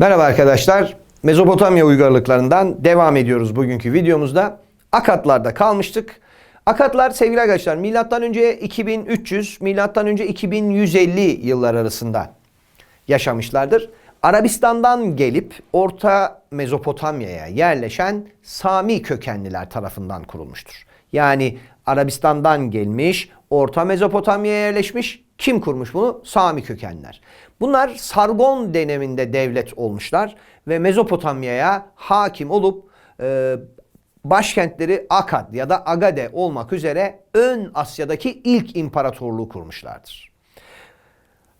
Merhaba arkadaşlar. Mezopotamya uygarlıklarından devam ediyoruz bugünkü videomuzda. Akatlarda kalmıştık. Akatlar sevgili arkadaşlar milattan önce 2300 milattan önce 2150 yıllar arasında yaşamışlardır. Arabistan'dan gelip Orta Mezopotamya'ya yerleşen Sami kökenliler tarafından kurulmuştur. Yani Arabistan'dan gelmiş, Orta Mezopotamya'ya yerleşmiş. Kim kurmuş bunu? Sami kökenler. Bunlar Sargon döneminde devlet olmuşlar ve Mezopotamya'ya hakim olup e, başkentleri Akkad ya da Agade olmak üzere Ön Asya'daki ilk imparatorluğu kurmuşlardır.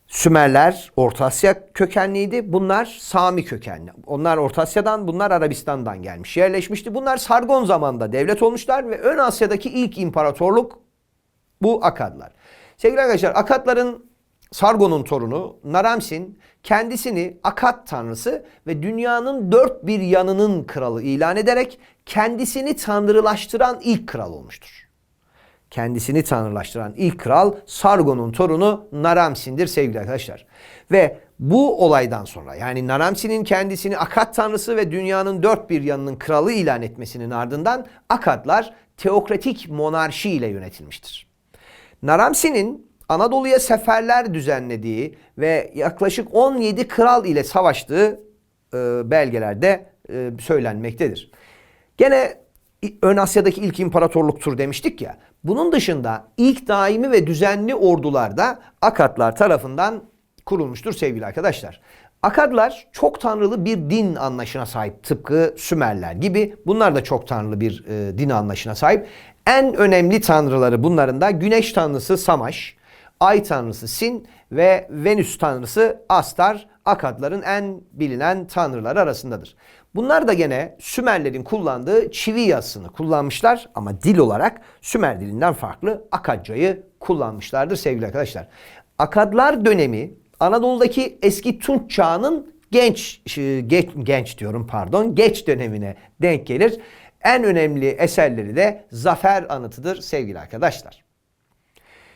Sümerler Orta Asya kökenliydi. Bunlar Sami kökenli. Onlar Orta Asya'dan, bunlar Arabistan'dan gelmiş, yerleşmişti. Bunlar Sargon zamanında devlet olmuşlar ve Ön Asya'daki ilk imparatorluk bu Akadlar. Sevgili arkadaşlar, Akadların Sargon'un torunu Naramsin kendisini Akad tanrısı ve dünyanın dört bir yanının kralı ilan ederek kendisini tanrılaştıran ilk kral olmuştur kendisini tanrılaştıran ilk kral Sargon'un torunu Naramsin'dir sevgili arkadaşlar. Ve bu olaydan sonra yani Naramsin'in kendisini Akkad tanrısı ve dünyanın dört bir yanının kralı ilan etmesinin ardından Akkadlar teokratik monarşi ile yönetilmiştir. Naramsin'in Anadolu'ya seferler düzenlediği ve yaklaşık 17 kral ile savaştığı e, belgelerde e, söylenmektedir. Gene Ön Asya'daki ilk imparatorluktur demiştik ya. Bunun dışında ilk daimi ve düzenli ordular da Akatlar tarafından kurulmuştur sevgili arkadaşlar. Akadlar çok tanrılı bir din anlayışına sahip tıpkı Sümerler gibi. Bunlar da çok tanrılı bir e, din anlayışına sahip. En önemli tanrıları bunların da güneş tanrısı Samaş, ay tanrısı Sin ve Venüs tanrısı Astar Akadların en bilinen tanrıları arasındadır. Bunlar da gene Sümerlerin kullandığı çivi yazısını kullanmışlar ama dil olarak Sümer dilinden farklı Akadcayı kullanmışlardır sevgili arkadaşlar. Akadlar dönemi Anadolu'daki eski Tunç çağının genç, geç, genç diyorum pardon geç dönemine denk gelir. En önemli eserleri de Zafer Anıtı'dır sevgili arkadaşlar.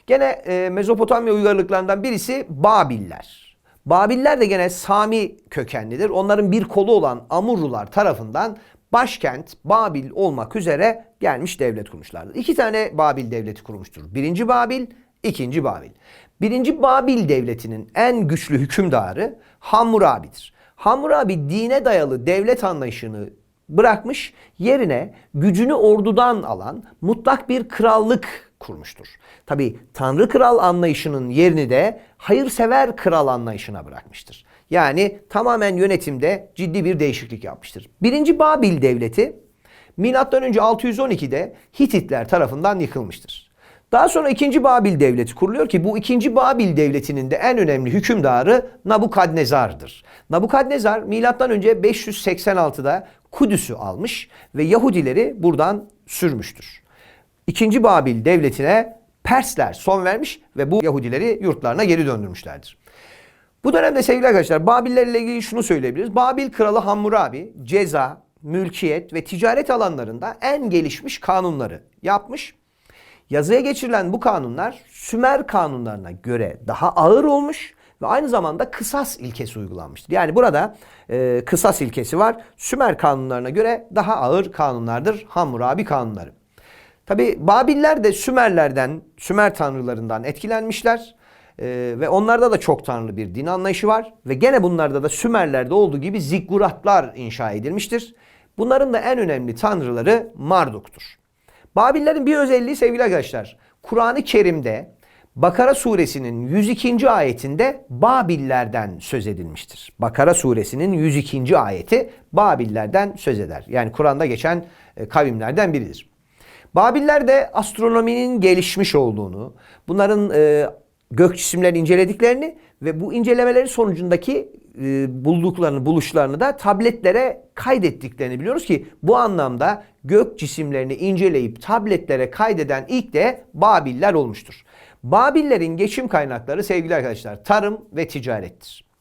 Gene e, Mezopotamya uygarlıklarından birisi Babiller. Babiller de gene Sami kökenlidir. Onların bir kolu olan Amurlular tarafından başkent Babil olmak üzere gelmiş devlet kurmuşlardır. İki tane Babil devleti kurmuştur. Birinci Babil, ikinci Babil. Birinci Babil devletinin en güçlü hükümdarı Hammurabi'dir. Hammurabi dine dayalı devlet anlayışını bırakmış, yerine gücünü ordudan alan mutlak bir krallık kurmuştur. Tabi Tanrı kral anlayışının yerini de hayırsever kral anlayışına bırakmıştır. Yani tamamen yönetimde ciddi bir değişiklik yapmıştır. Birinci Babil devleti milattan önce 612'de Hititler tarafından yıkılmıştır. Daha sonra 2. Babil devleti kuruluyor ki bu 2. Babil devletinin de en önemli hükümdarı Nabukadnezar'dır. Nabukadnezar milattan önce 586'da Kudüs'ü almış ve Yahudileri buradan sürmüştür. 2. Babil devletine Persler son vermiş ve bu Yahudileri yurtlarına geri döndürmüşlerdir. Bu dönemde sevgili arkadaşlar Babillerle ilgili şunu söyleyebiliriz. Babil kralı Hammurabi ceza, mülkiyet ve ticaret alanlarında en gelişmiş kanunları yapmış. Yazıya geçirilen bu kanunlar Sümer kanunlarına göre daha ağır olmuş ve aynı zamanda kısas ilkesi uygulanmıştır. Yani burada e, kısas ilkesi var. Sümer kanunlarına göre daha ağır kanunlardır Hammurabi kanunları. Tabi Babiller de Sümerlerden, Sümer tanrılarından etkilenmişler. Ee, ve onlarda da çok tanrılı bir din anlayışı var. Ve gene bunlarda da Sümerlerde olduğu gibi zigguratlar inşa edilmiştir. Bunların da en önemli tanrıları Marduk'tur. Babillerin bir özelliği sevgili arkadaşlar. Kur'an-ı Kerim'de Bakara suresinin 102. ayetinde Babillerden söz edilmiştir. Bakara suresinin 102. ayeti Babillerden söz eder. Yani Kur'an'da geçen e, kavimlerden biridir. Babiller de astronominin gelişmiş olduğunu, bunların e, gök cisimlerini incelediklerini ve bu incelemeleri sonucundaki e, bulduklarını, buluşlarını da tabletlere kaydettiklerini biliyoruz ki bu anlamda gök cisimlerini inceleyip tabletlere kaydeden ilk de Babiller olmuştur. Babillerin geçim kaynakları sevgili arkadaşlar tarım ve ticarettir.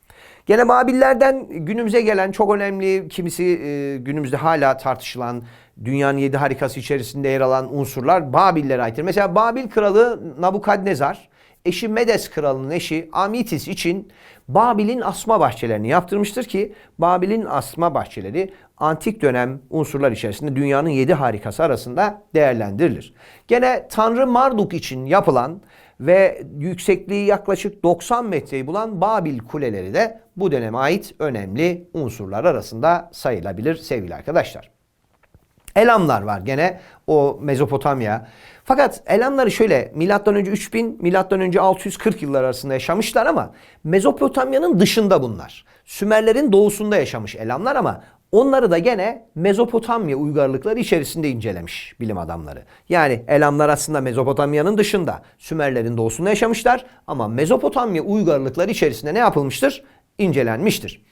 Gene Babillerden günümüze gelen çok önemli kimisi e, günümüzde hala tartışılan dünyanın yedi harikası içerisinde yer alan unsurlar Babillere aittir. Mesela Babil kralı Nabukadnezar eşi Medes kralının eşi Amitis için Babil'in asma bahçelerini yaptırmıştır ki Babil'in asma bahçeleri antik dönem unsurlar içerisinde dünyanın yedi harikası arasında değerlendirilir. Gene Tanrı Marduk için yapılan ve yüksekliği yaklaşık 90 metreyi bulan Babil kuleleri de bu döneme ait önemli unsurlar arasında sayılabilir sevgili arkadaşlar. Elamlar var gene o Mezopotamya. Fakat Elamları şöyle milattan önce 3000 milattan önce 640 yıllar arasında yaşamışlar ama Mezopotamya'nın dışında bunlar. Sümerlerin doğusunda yaşamış Elamlar ama onları da gene Mezopotamya uygarlıkları içerisinde incelemiş bilim adamları. Yani Elamlar aslında Mezopotamya'nın dışında Sümerlerin doğusunda yaşamışlar ama Mezopotamya uygarlıkları içerisinde ne yapılmıştır? İncelenmiştir.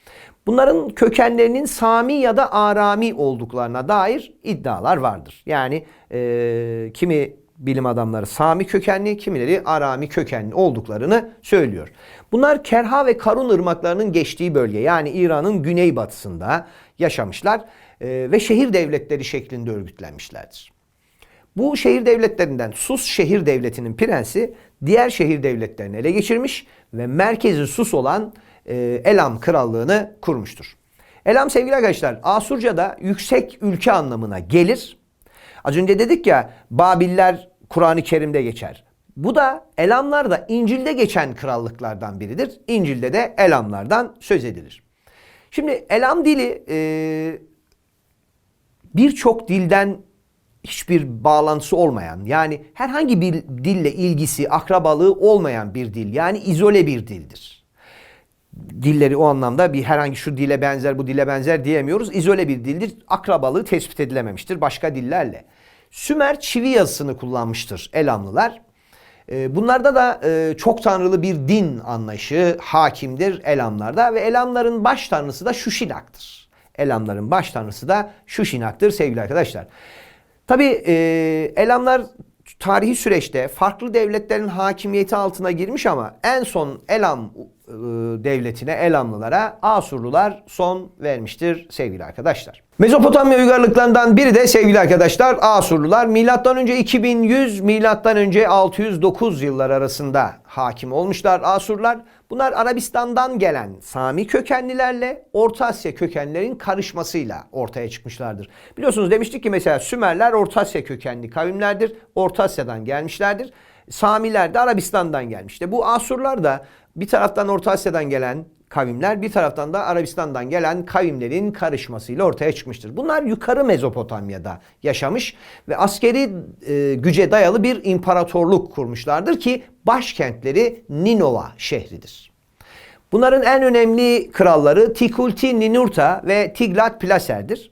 Bunların kökenlerinin Sami ya da Arami olduklarına dair iddialar vardır. Yani e, kimi bilim adamları Sami kökenli, kimileri Arami kökenli olduklarını söylüyor. Bunlar Kerha ve Karun ırmaklarının geçtiği bölge yani İran'ın güneybatısında yaşamışlar e, ve şehir devletleri şeklinde örgütlenmişlerdir. Bu şehir devletlerinden Sus şehir devletinin prensi diğer şehir devletlerini ele geçirmiş ve merkezi Sus olan e, Elam krallığını kurmuştur. Elam sevgili arkadaşlar Asurca'da yüksek ülke anlamına gelir. Az önce dedik ya Babiller Kur'an-ı Kerim'de geçer. Bu da Elamlar da İncil'de geçen krallıklardan biridir. İncil'de de Elamlardan söz edilir. Şimdi Elam dili e, birçok dilden hiçbir bağlantısı olmayan yani herhangi bir dille ilgisi, akrabalığı olmayan bir dil. Yani izole bir dildir. Dilleri o anlamda bir herhangi şu dile benzer, bu dile benzer diyemiyoruz. İzole bir dildir. Akrabalığı tespit edilememiştir başka dillerle. Sümer çivi yazısını kullanmıştır Elamlılar. Ee, Bunlarda da e, çok tanrılı bir din anlayışı hakimdir Elamlarda ve Elamların baş tanrısı da Şuşinak'tır. Elamların baş tanrısı da Şuşinak'tır sevgili arkadaşlar. Tabi e, Elamlar tarihi süreçte farklı devletlerin hakimiyeti altına girmiş ama en son Elam devletine, Elamlılara Asurlular son vermiştir sevgili arkadaşlar. Mezopotamya uygarlıklarından biri de sevgili arkadaşlar Asurlular milattan önce 2100 milattan önce 609 yıllar arasında hakim olmuşlar Asurlar. Bunlar Arabistan'dan gelen Sami kökenlilerle Orta Asya kökenlerin karışmasıyla ortaya çıkmışlardır. Biliyorsunuz demiştik ki mesela Sümerler Orta Asya kökenli kavimlerdir. Orta Asya'dan gelmişlerdir. Samiler de Arabistan'dan gelmişti. Bu Asurlar da bir taraftan Orta Asya'dan gelen kavimler bir taraftan da Arabistan'dan gelen kavimlerin karışmasıyla ortaya çıkmıştır. Bunlar yukarı Mezopotamya'da yaşamış ve askeri e, güce dayalı bir imparatorluk kurmuşlardır ki başkentleri Ninova şehridir. Bunların en önemli kralları Tikulti Ninurta ve Tiglat Pileser'dir.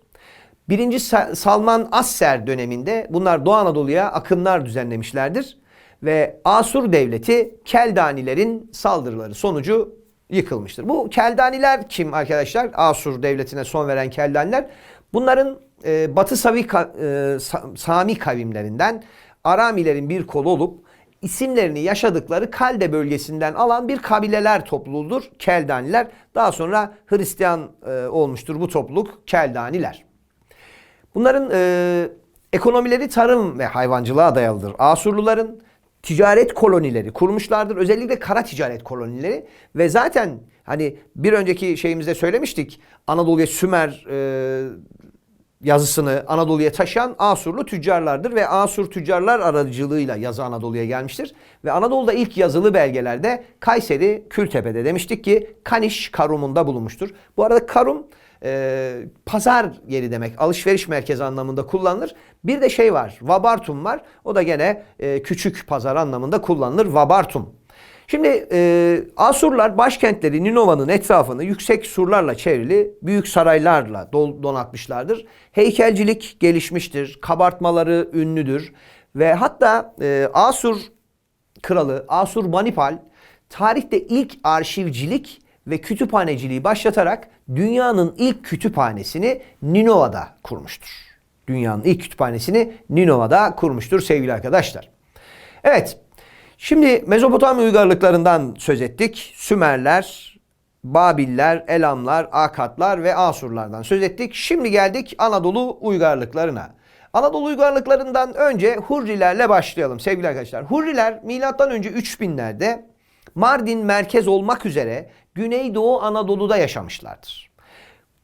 Birinci Salman Asser döneminde bunlar Doğu Anadolu'ya akınlar düzenlemişlerdir ve Asur devleti Keldanilerin saldırıları sonucu yıkılmıştır. Bu Keldaniler kim arkadaşlar? Asur devletine son veren Keldaniler. Bunların e, Batı Savi, e, Sami kavimlerinden Aramilerin bir kolu olup isimlerini yaşadıkları Kalde bölgesinden alan bir kabileler topluluğudur Keldaniler. Daha sonra Hristiyan e, olmuştur bu topluluk Keldaniler. Bunların e, ekonomileri tarım ve hayvancılığa dayalıdır. Asurluların ticaret kolonileri kurmuşlardır. Özellikle kara ticaret kolonileri ve zaten hani bir önceki şeyimizde söylemiştik Anadolu'ya Sümer e, yazısını Anadolu'ya taşıyan Asurlu tüccarlardır ve Asur tüccarlar aracılığıyla yazı Anadolu'ya gelmiştir. Ve Anadolu'da ilk yazılı belgelerde Kayseri Kültepe'de demiştik ki Kaniş Karum'unda bulunmuştur. Bu arada Karum e, pazar yeri demek. Alışveriş merkezi anlamında kullanılır. Bir de şey var. Vabartum var. O da gene e, küçük pazar anlamında kullanılır. Vabartum. Şimdi e, Asurlar başkentleri Ninova'nın etrafını yüksek surlarla çevrili büyük saraylarla donatmışlardır. Heykelcilik gelişmiştir. Kabartmaları ünlüdür. Ve hatta e, Asur kralı Asur Manipal tarihte ilk arşivcilik ve kütüphaneciliği başlatarak dünyanın ilk kütüphanesini Ninova'da kurmuştur. Dünyanın ilk kütüphanesini Ninova'da kurmuştur sevgili arkadaşlar. Evet, şimdi Mezopotamya uygarlıklarından söz ettik. Sümerler, Babiller, Elamlar, Akatlar ve Asurlardan söz ettik. Şimdi geldik Anadolu uygarlıklarına. Anadolu uygarlıklarından önce Hurrilerle başlayalım sevgili arkadaşlar. Hurriler milattan önce 3000'lerde Mardin merkez olmak üzere Güneydoğu Anadolu'da yaşamışlardır.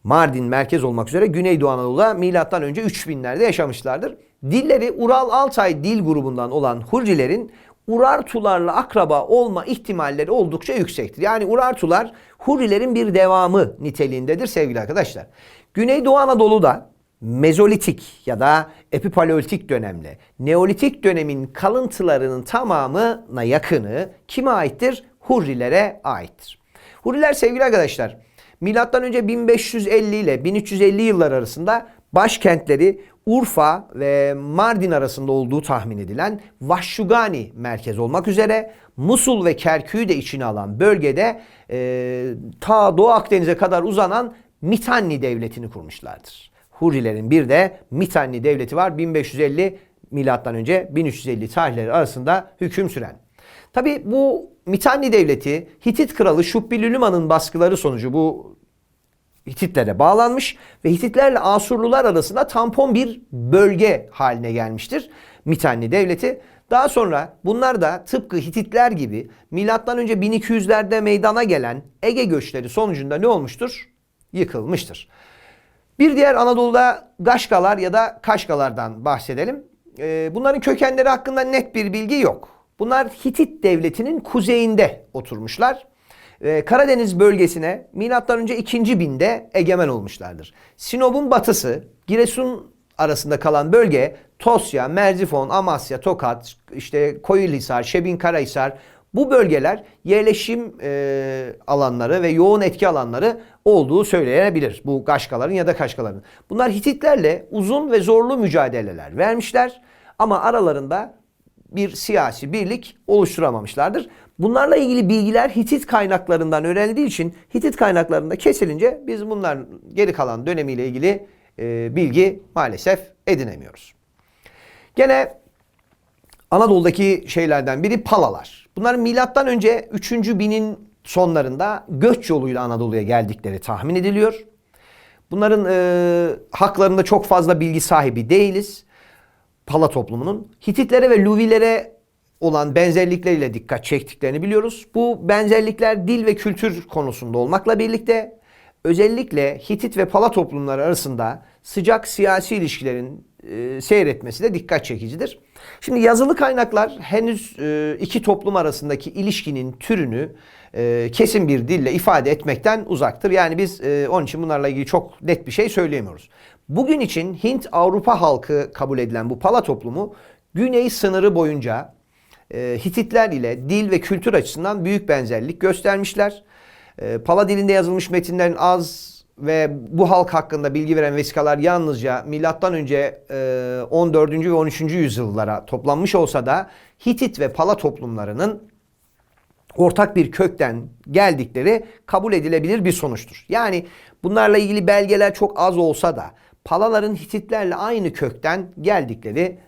Mardin merkez olmak üzere Güneydoğu Anadolu'da milattan önce 3000'lerde yaşamışlardır. Dilleri Ural-Altay dil grubundan olan Hurrilerin Urartularla akraba olma ihtimalleri oldukça yüksektir. Yani Urartular Hurrilerin bir devamı niteliğindedir sevgili arkadaşlar. Güneydoğu Anadolu'da Mezolitik ya da Epipaleolitik dönemle Neolitik dönemin kalıntılarının tamamına yakını kime aittir? Hurrilere aittir. Hurriler sevgili arkadaşlar milattan önce 1550 ile 1350 yıllar arasında başkentleri Urfa ve Mardin arasında olduğu tahmin edilen Vahşugani merkez olmak üzere Musul ve Kerkük'ü de içine alan bölgede e, ta Doğu Akdeniz'e kadar uzanan Mitanni devletini kurmuşlardır. Hurrilerin bir de Mitanni devleti var 1550 milattan önce 1350 tarihleri arasında hüküm süren. Tabi bu Mitanni devleti Hitit kralı Şubbilülüman'ın baskıları sonucu bu Hititlere bağlanmış ve Hititlerle Asurlular arasında tampon bir bölge haline gelmiştir Mitanni devleti. Daha sonra bunlar da tıpkı Hititler gibi milattan önce 1200'lerde meydana gelen Ege göçleri sonucunda ne olmuştur? Yıkılmıştır. Bir diğer Anadolu'da Gaşkalar ya da Kaşkalardan bahsedelim. Ee, Bunların kökenleri hakkında net bir bilgi yok. Bunlar Hitit devletinin kuzeyinde oturmuşlar. Ee, Karadeniz bölgesine önce 2. binde egemen olmuşlardır. Sinop'un batısı, Giresun arasında kalan bölge Tosya, Merzifon, Amasya, Tokat, işte Koyulhisar, Şebin Karahisar bu bölgeler yerleşim e, alanları ve yoğun etki alanları olduğu söylenebilir. Bu Gaşkaların ya da Kaşkaların. Bunlar Hititlerle uzun ve zorlu mücadeleler vermişler ama aralarında bir siyasi birlik oluşturamamışlardır. Bunlarla ilgili bilgiler Hitit kaynaklarından öğrenildiği için Hitit kaynaklarında kesilince biz bunlar geri kalan dönemiyle ilgili e, bilgi maalesef edinemiyoruz. Gene Anadolu'daki şeylerden biri Palalar. Bunlar milattan önce 3. binin sonlarında göç yoluyla Anadolu'ya geldikleri tahmin ediliyor. Bunların e, haklarında çok fazla bilgi sahibi değiliz. Pala toplumunun Hititlere ve Luvilere olan benzerlikleriyle dikkat çektiklerini biliyoruz. Bu benzerlikler dil ve kültür konusunda olmakla birlikte özellikle Hitit ve Pala toplumları arasında sıcak siyasi ilişkilerin e, seyretmesi de dikkat çekicidir. Şimdi yazılı kaynaklar henüz e, iki toplum arasındaki ilişkinin türünü e, kesin bir dille ifade etmekten uzaktır. Yani biz e, onun için bunlarla ilgili çok net bir şey söyleyemiyoruz. Bugün için Hint-Avrupa halkı kabul edilen bu Pala toplumu güney sınırı boyunca Hititler ile dil ve kültür açısından büyük benzerlik göstermişler. Pala dilinde yazılmış metinlerin az ve bu halk hakkında bilgi veren vesikalar yalnızca milattan önce e, 14. ve 13. yüzyıllara toplanmış olsa da Hitit ve Pala toplumlarının ortak bir kökten geldikleri kabul edilebilir bir sonuçtur. Yani bunlarla ilgili belgeler çok az olsa da Palaların Hititlerle aynı kökten geldikleri e,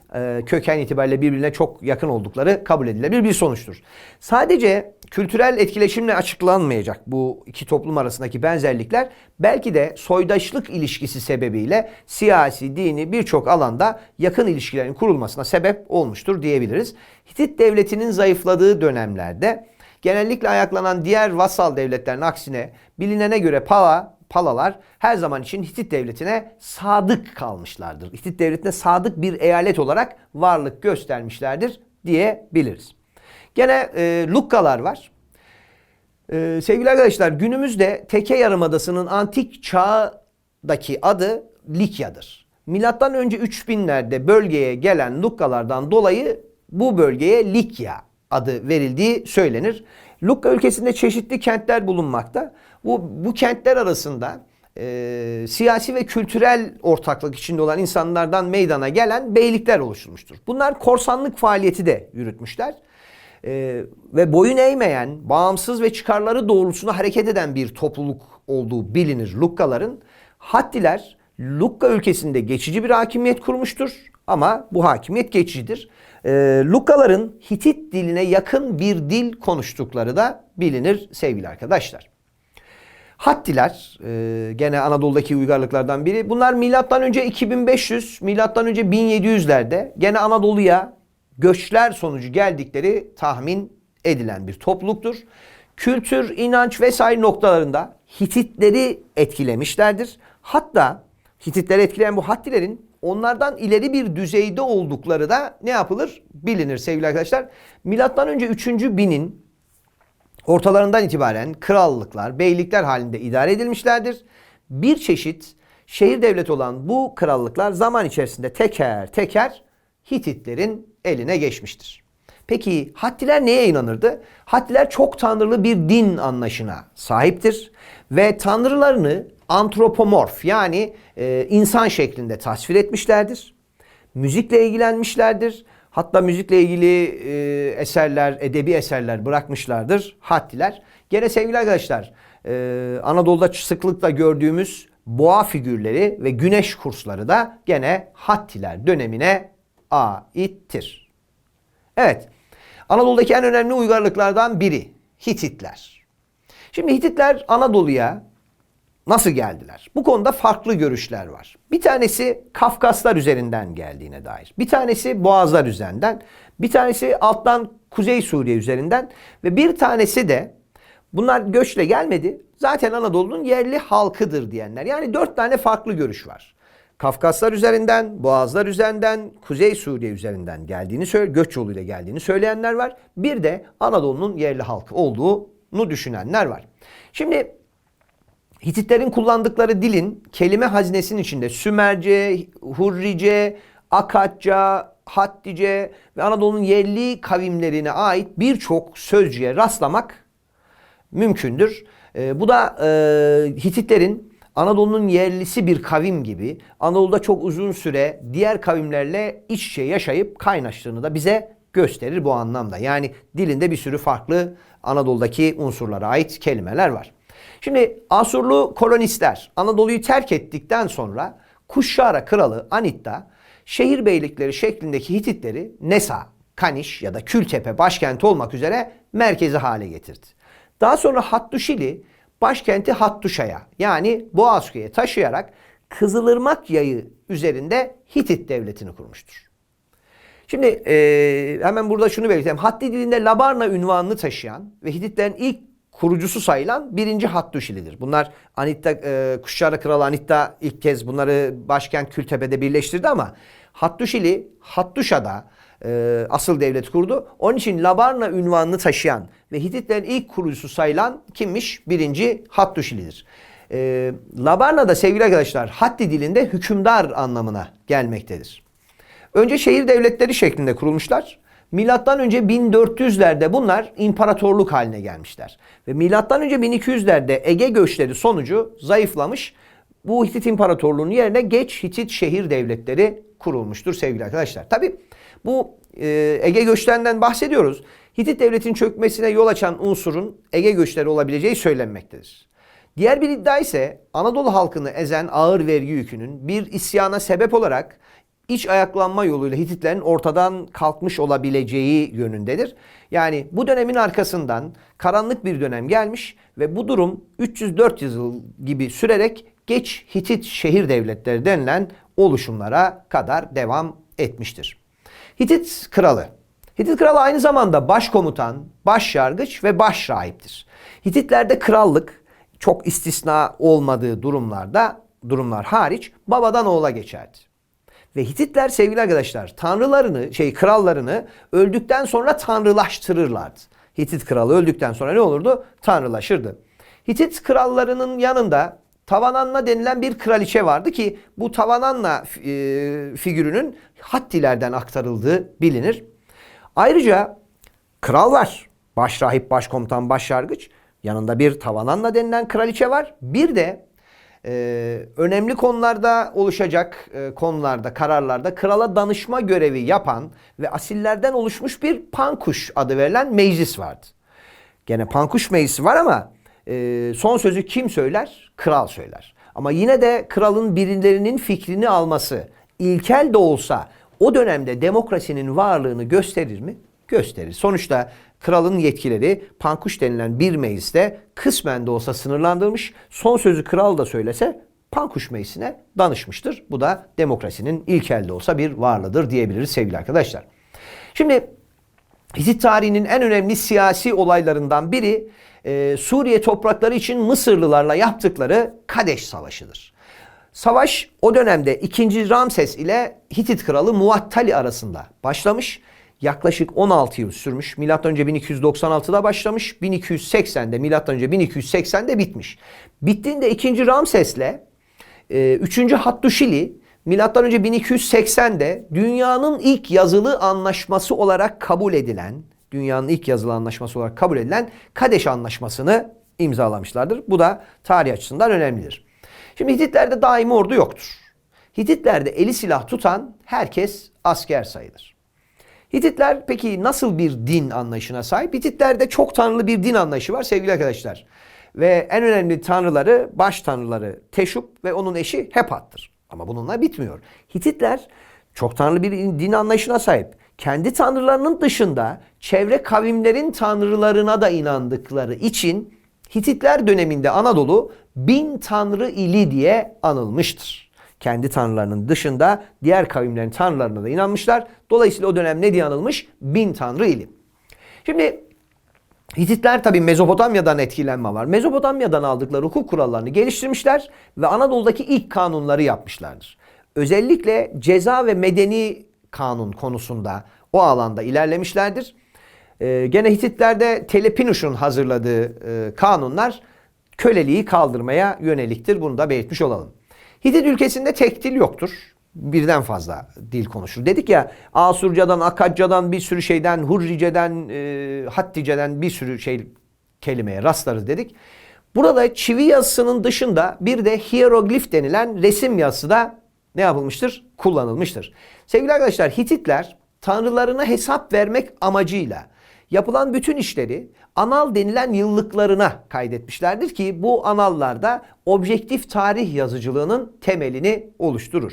köken itibariyle birbirine çok yakın oldukları kabul edilebilir bir sonuçtur. Sadece kültürel etkileşimle açıklanmayacak bu iki toplum arasındaki benzerlikler belki de soydaşlık ilişkisi sebebiyle siyasi, dini birçok alanda yakın ilişkilerin kurulmasına sebep olmuştur diyebiliriz. Hitit devletinin zayıfladığı dönemlerde genellikle ayaklanan diğer vasal devletlerin aksine bilinene göre Pala Palalar her zaman için Hitit devletine sadık kalmışlardır. Hitit devletine sadık bir eyalet olarak varlık göstermişlerdir diyebiliriz. Gene e, Lukkalar var. E, sevgili arkadaşlar günümüzde Teke Yarımadası'nın antik çağdaki adı Likya'dır. Milattan önce 3000'lerde bölgeye gelen Lukkalardan dolayı bu bölgeye Likya adı verildiği söylenir. Lukka ülkesinde çeşitli kentler bulunmakta. Bu, bu kentler arasında e, siyasi ve kültürel ortaklık içinde olan insanlardan meydana gelen beylikler oluşturmuştur. Bunlar korsanlık faaliyeti de yürütmüşler. E, ve boyun eğmeyen, bağımsız ve çıkarları doğrultusunda hareket eden bir topluluk olduğu bilinir Lukkaların. Hattiler Lukka ülkesinde geçici bir hakimiyet kurmuştur ama bu hakimiyet geçicidir. E, Lukkaların Hitit diline yakın bir dil konuştukları da bilinir sevgili arkadaşlar. Hattiler e, gene Anadolu'daki uygarlıklardan biri. Bunlar milattan önce 2500, milattan önce 1700'lerde gene Anadolu'ya göçler sonucu geldikleri tahmin edilen bir topluluktur. Kültür, inanç vesaire noktalarında Hititleri etkilemişlerdir. Hatta Hititleri etkileyen bu Hattilerin onlardan ileri bir düzeyde oldukları da ne yapılır? Bilinir sevgili arkadaşlar. Milattan önce 3. binin ortalarından itibaren krallıklar, beylikler halinde idare edilmişlerdir. Bir çeşit şehir devleti olan bu krallıklar zaman içerisinde teker teker Hititlerin eline geçmiştir. Peki Hattiler neye inanırdı? Hattiler çok tanrılı bir din anlayışına sahiptir ve tanrılarını antropomorf yani e, insan şeklinde tasvir etmişlerdir. Müzikle ilgilenmişlerdir. Hatta müzikle ilgili e, eserler, edebi eserler bırakmışlardır Hattiler. Gene sevgili arkadaşlar e, Anadolu'da sıklıkla gördüğümüz boğa figürleri ve güneş kursları da gene Hattiler dönemine aittir. Evet, Anadolu'daki en önemli uygarlıklardan biri Hititler. Şimdi Hititler Anadolu'ya nasıl geldiler? Bu konuda farklı görüşler var. Bir tanesi Kafkaslar üzerinden geldiğine dair. Bir tanesi Boğazlar üzerinden. Bir tanesi alttan Kuzey Suriye üzerinden. Ve bir tanesi de bunlar göçle gelmedi. Zaten Anadolu'nun yerli halkıdır diyenler. Yani dört tane farklı görüş var. Kafkaslar üzerinden, Boğazlar üzerinden, Kuzey Suriye üzerinden geldiğini söyle, göç yoluyla geldiğini söyleyenler var. Bir de Anadolu'nun yerli halkı olduğunu düşünenler var. Şimdi Hititlerin kullandıkları dilin kelime hazinesinin içinde Sümerce, Hurrice, Akatça, Hattice ve Anadolu'nun yerli kavimlerine ait birçok sözcüğe rastlamak mümkündür. E, bu da e, Hititlerin Anadolu'nun yerlisi bir kavim gibi Anadolu'da çok uzun süre diğer kavimlerle iç içe yaşayıp kaynaştığını da bize gösterir bu anlamda. Yani dilinde bir sürü farklı Anadolu'daki unsurlara ait kelimeler var. Şimdi Asurlu kolonistler Anadolu'yu terk ettikten sonra Kuşşara kralı Anitta şehir beylikleri şeklindeki Hititleri Nesa, Kaniş ya da Kültepe başkenti olmak üzere merkezi hale getirdi. Daha sonra Hattuşili başkenti Hattuşa'ya yani Boğazköy'e taşıyarak Kızılırmak yayı üzerinde Hitit devletini kurmuştur. Şimdi e, hemen burada şunu belirteyim. Hatti dilinde Labarna ünvanını taşıyan ve Hititlerin ilk kurucusu sayılan birinci Hattuşili'dir. Bunlar Anitta, e, Kuşçara Kralı Anitta ilk kez bunları başkent Kültepe'de birleştirdi ama Hattuşili Hattuşa'da e, asıl devlet kurdu. Onun için Labarna ünvanını taşıyan ve Hititlerin ilk kurucusu sayılan kimmiş? Birinci Hattuşili'dir. E, Labarna da sevgili arkadaşlar Hatti dilinde hükümdar anlamına gelmektedir. Önce şehir devletleri şeklinde kurulmuşlar. Milattan önce 1400'lerde bunlar imparatorluk haline gelmişler. Ve milattan önce 1200'lerde Ege göçleri sonucu zayıflamış. Bu Hitit İmparatorluğu'nun yerine geç Hitit şehir devletleri kurulmuştur sevgili arkadaşlar. Tabi bu e, Ege göçlerinden bahsediyoruz. Hitit devletinin çökmesine yol açan unsurun Ege göçleri olabileceği söylenmektedir. Diğer bir iddia ise Anadolu halkını ezen ağır vergi yükünün bir isyana sebep olarak iç ayaklanma yoluyla Hititlerin ortadan kalkmış olabileceği yönündedir. Yani bu dönemin arkasından karanlık bir dönem gelmiş ve bu durum 300-400 yıl gibi sürerek geç Hitit şehir devletleri denilen oluşumlara kadar devam etmiştir. Hitit kralı. Hitit kralı aynı zamanda başkomutan, başyargıç ve başrahiptir. Hititlerde krallık çok istisna olmadığı durumlarda durumlar hariç babadan oğula geçerdi. Ve Hititler sevgili arkadaşlar tanrılarını şey krallarını öldükten sonra tanrılaştırırlardı. Hitit kralı öldükten sonra ne olurdu? Tanrılaşırdı. Hitit krallarının yanında Tavananna denilen bir kraliçe vardı ki bu Tavananna e, figürünün Hattilerden aktarıldığı bilinir. Ayrıca kral var. Başrahip, başkomutan, başyargıç. Yanında bir Tavananna denilen kraliçe var. Bir de e, önemli konularda oluşacak e, konularda, kararlarda krala danışma görevi yapan ve asillerden oluşmuş bir pankuş adı verilen meclis vardı. Gene pankuş meclisi var ama e, son sözü kim söyler? Kral söyler. Ama yine de kralın birilerinin fikrini alması ilkel de olsa o dönemde demokrasinin varlığını gösterir mi? Gösterir. Sonuçta kralın yetkileri Pankuş denilen bir mecliste kısmen de olsa sınırlandırmış. Son sözü kral da söylese Pankuş meclisine danışmıştır. Bu da demokrasinin ilk elde olsa bir varlığıdır diyebiliriz sevgili arkadaşlar. Şimdi Hitit tarihinin en önemli siyasi olaylarından biri e, Suriye toprakları için Mısırlılarla yaptıkları Kadeş Savaşı'dır. Savaş o dönemde 2. Ramses ile Hitit kralı Muvattali arasında başlamış. Yaklaşık 16 yıl sürmüş. Milattan önce 1296'da başlamış. 1280'de milattan önce 1280'de bitmiş. Bittiğinde 2. Ramses'le e, 3. Hattuşili milattan önce 1280'de dünyanın ilk yazılı anlaşması olarak kabul edilen dünyanın ilk yazılı anlaşması olarak kabul edilen Kadeş Anlaşması'nı imzalamışlardır. Bu da tarih açısından önemlidir. Şimdi Hititlerde daimi ordu yoktur. Hititlerde eli silah tutan herkes asker sayılır. Hititler peki nasıl bir din anlayışına sahip? Hititlerde çok tanrılı bir din anlayışı var sevgili arkadaşlar. Ve en önemli tanrıları, baş tanrıları Teşup ve onun eşi Hepat'tır. Ama bununla bitmiyor. Hititler çok tanrılı bir din anlayışına sahip. Kendi tanrılarının dışında çevre kavimlerin tanrılarına da inandıkları için Hititler döneminde Anadolu bin tanrı ili diye anılmıştır. Kendi tanrılarının dışında diğer kavimlerin tanrılarına da inanmışlar. Dolayısıyla o dönem ne diye anılmış? Bin tanrı ili. Şimdi Hititler tabi Mezopotamya'dan etkilenme var. Mezopotamya'dan aldıkları hukuk kurallarını geliştirmişler ve Anadolu'daki ilk kanunları yapmışlardır. Özellikle ceza ve medeni kanun konusunda o alanda ilerlemişlerdir. Ee, gene Hititlerde Telepinuş'un hazırladığı e, kanunlar köleliği kaldırmaya yöneliktir. Bunu da belirtmiş olalım. Hitit ülkesinde tek dil yoktur. Birden fazla dil konuşur. Dedik ya Asurcadan, Akadcadan bir sürü şeyden, Hurrice'den, e, Hattice'den bir sürü şey kelimeye rastlarız dedik. Burada çivi yazısının dışında bir de hieroglif denilen resim yazısı da ne yapılmıştır? Kullanılmıştır. Sevgili arkadaşlar Hititler tanrılarına hesap vermek amacıyla yapılan bütün işleri anal denilen yıllıklarına kaydetmişlerdir ki bu anallarda objektif tarih yazıcılığının temelini oluşturur.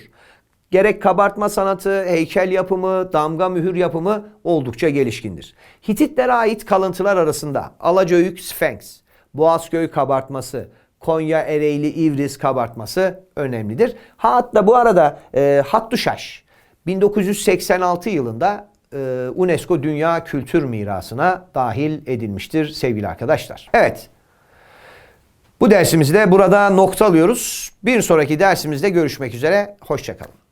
Gerek kabartma sanatı, heykel yapımı, damga mühür yapımı oldukça gelişkindir. Hititlere ait kalıntılar arasında Alacaöyük Sphinx, Boğazköy kabartması, Konya Ereğli İvriz kabartması önemlidir. Hatta bu arada e, Hattuşaş 1986 yılında e, UNESCO Dünya Kültür Mirası'na dahil edilmiştir sevgili arkadaşlar. Evet. Bu dersimizi de burada noktalıyoruz. Bir sonraki dersimizde görüşmek üzere. Hoşçakalın.